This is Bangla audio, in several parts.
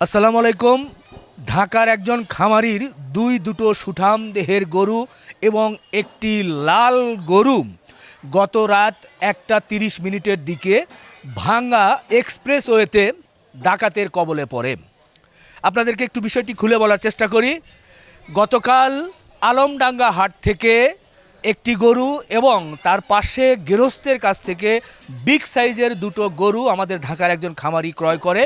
আসসালামু আলাইকুম। ঢাকার একজন খামারির দুই দুটো সুঠাম দেহের গরু এবং একটি লাল গরু গত রাত একটা তিরিশ মিনিটের দিকে ভাঙ্গা এক্সপ্রেসওয়েতে ডাকাতের কবলে পড়ে। আপনাদেরকে একটু বিষয়টি খুলে বলার চেষ্টা করি। গতকাল আলমডাঙ্গা হাট থেকে একটি গরু এবং তার পাশে গৃহস্থের কাছ থেকে বিগ সাইজের দুটো গরু আমাদের ঢাকার একজন খামারি ক্রয় করে।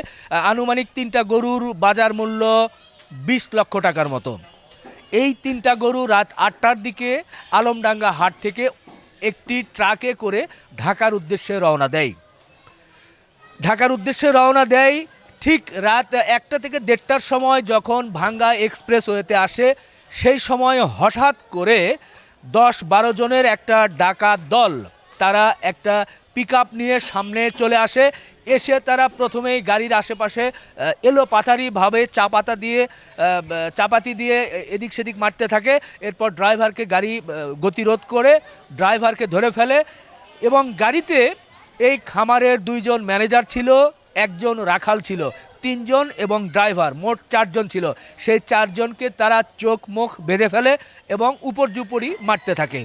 আনুমানিক তিনটা গরুর বাজার মূল্য বিশ লক্ষ টাকার মতো। এই তিনটা গরু রাত আটটার দিকে আলমডাঙ্গা হাট থেকে একটি ট্রাকে করে ঢাকার উদ্দেশ্যে রওনা দেয়। ঢাকার উদ্দেশ্যে রওনা দেয় ঠিক রাত একটা থেকে দেড়টার সময় যখন ভাঙ্গা এক্সপ্রেস ওয়েতে আসে, সেই সময় হঠাৎ করে দশ বারো জনের একটা ডাকাত দল, তারা একটা পিক নিয়ে সামনে চলে আসে। এসে তারা প্রথমেই গাড়ির আশেপাশে এলো পাতারিভাবে চা পাতা দিয়ে চাপাতি দিয়ে এদিক সেদিক মারতে থাকে। এরপর ড্রাইভারকে গাড়ি গতিরোধ করে ড্রাইভারকে ধরে ফেলে এবং গাড়িতে এই খামারের দুইজন ম্যানেজার ছিল, একজন রাখাল ছিল। তিনজন এবং ড্রাইভার, মোট চারজন ছিল। সেই চারজনকে তারা চোখ মুখ বেঁধে ফেলে এবং উপর উপর্যুপরি মারতে থাকে।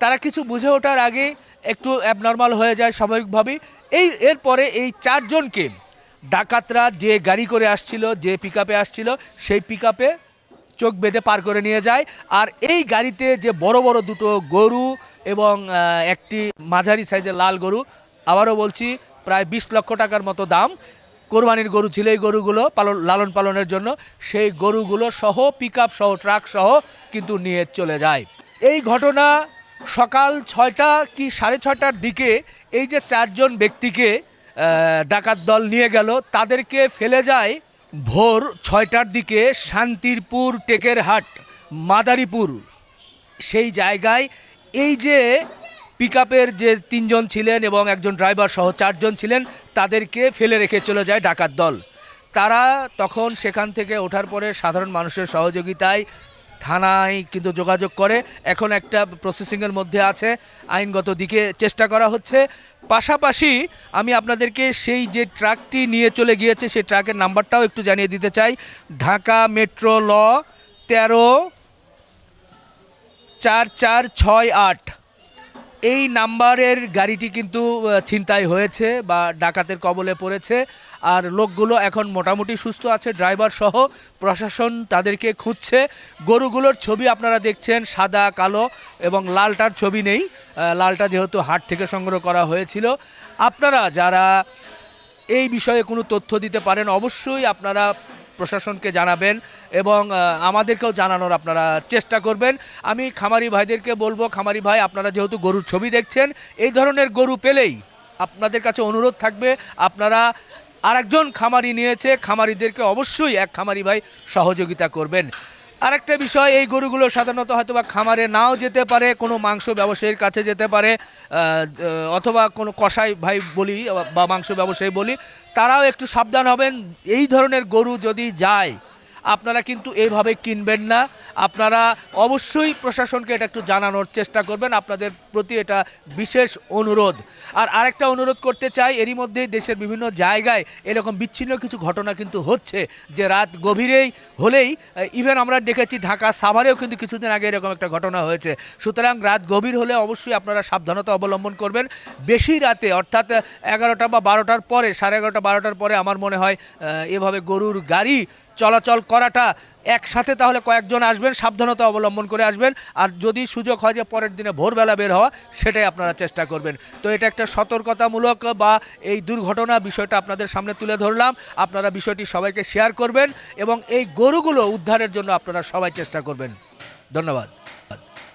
তারা কিছু বুঝে ওঠার আগে একটু অ্যাবনর্মাল হয়ে যায় স্বাভাবিকভাবেই। এই, এরপরে এই চারজনকে ডাকাতরা যে গাড়ি করে আসছিল, যে পিক আসছিল, সেই পিক চোখ বেঁধে পার করে নিয়ে যায়। আর এই গাড়িতে যে বড় বড় দুটো গরু এবং একটি মাঝারি সাইজের লাল গরু, আবারও বলছি, প্রায় বিশ লক্ষ টাকার মতো দাম। কোরবানির গরু ছিল এই গরুগুলো পালন লালন পালনের জন্য, সেই গরুগুলো সহ পিক আপ সহ ট্রাক সহ কিন্তু নিয়ে চলে যায়। এই ঘটনা সকাল ছয়টা কি সাড়ে ছয়টার দিকে এই যে চারজন ব্যক্তিকে ডাকাত দল নিয়ে গেল, তাদেরকে ফেলে যায় ভোর ছয়টার দিকে শান্তিরপুর টেকেরহাট, মাদারীপুর। সেই জায়গায় এই যে পিক যে তিনজন ছিলেন এবং একজন ড্রাইভার সহ চারজন ছিলেন, তাদেরকে ফেলে রেখে চলে যায় ডাকাত দল। তারা তখন সেখান থেকে ওঠার পরে সাধারণ মানুষের সহযোগিতায় থানায় কিন্তু যোগাযোগ করে। এখন একটা প্রসেসিংয়ের মধ্যে আছে, আইনগত দিকে চেষ্টা করা হচ্ছে। পাশাপাশি আমি আপনাদেরকে সেই যে ট্রাকটি নিয়ে চলে গিয়েছে, সেই ট্রাকের নাম্বারটাও একটু জানিয়ে দিতে চাই। ঢাকা মেট্রো ল তেরো চার চার ছয় আট। এই নাম্বারের গাড়িটি কিন্তু ছিনতাই হয়েছে বা ডাকাতের কবলে পড়েছে। আর লোকগুলো এখন মোটামুটি সুস্থ আছে, ড্রাইভার সহ প্রশাসন তাদেরকে খুঁজছে। গরুগুলোর ছবি আপনারা দেখছেন, সাদা, কালো এবং লালটার ছবি নেই। লালটা যেহেতু হাট থেকে সংগ্রহ করা হয়েছিল। আপনারা যারা এই বিষয়ে কোনো তথ্য দিতে পারেন, অবশ্যই আপনারা প্রশাসনকে জানাবেন এবং আমাদেরকেও জানানোর আপনারা চেষ্টা করবেন। আমি খামারি ভাইদেরকে বলব, খামারি ভাই, আপনারা যেহেতু গরুর ছবি দেখছেন, এই ধরনের গরু পেলেই আপনাদের কাছে অনুরোধ থাকবে, আপনারা আরেকজন খামারি নিয়েছে, খামারিদেরকে অবশ্যই এক খামারি ভাই সহযোগিতা করবেন। আরেকটা বিষয়, এই গরুগুলো সাধারণত হয়তো বা খামারে নাও যেতে পারে, কোনো মাংস ব্যবসায়ীর কাছে যেতে পারে অথবা কোনো কষাই ভাই বলি বা মাংস ব্যবসায়ী বলি, তারাও একটু সাবধান হবেন। এই ধরনের গরু যদি যায় আপনারা কিন্তু এইভাবে কিনবেন না। আপনারা অবশ্যই প্রশাসনকে এটা একটু জানানোর চেষ্টা করবেন। আপনাদের প্রতি এটা বিশেষ অনুরোধ। আর আরেকটা অনুরোধ করতে চাই, এরই মধ্যে দেশের বিভিন্ন জায়গায় এরকম বিচ্ছিন্ন কিছু ঘটনা কিন্তু হচ্ছে যে রাত গভীরেই হলেই ইভেন আমরা দেখেছি ঢাকা সাভারেও কিন্তু কিছুদিন আগে এরকম একটা ঘটনা হয়েছে। সুতরাং রাত গভীর হলে অবশ্যই আপনারা সাবধানতা অবলম্বন করবেন। বেশি রাতে, অর্থাৎ এগারোটা বা বারোটার পরে, সাড়ে এগারোটা, বারোটার পরে আমার মনে হয় এভাবে গরুর গাড়ি চলাচল করাটা একসাথে তাহলে কয়েকজন আসবেন, সাবধানতা অবলম্বন করে আসবেন। আর যদি সুযোগ হয় যে পরের দিনে ভোরবেলা বের হওয়া, সেটাই আপনারা চেষ্টা করবেন। তো এটা একটা সতর্কতামূলক বা এই দুর্ঘটনা বিষয়টা আপনাদের সামনে তুলে ধরলাম। আপনারা বিষয়টি সবাইকে শেয়ার করবেন এবং এই গরুগুলো উদ্ধারের জন্য আপনারা সবাই চেষ্টা করবেন। ধন্যবাদ।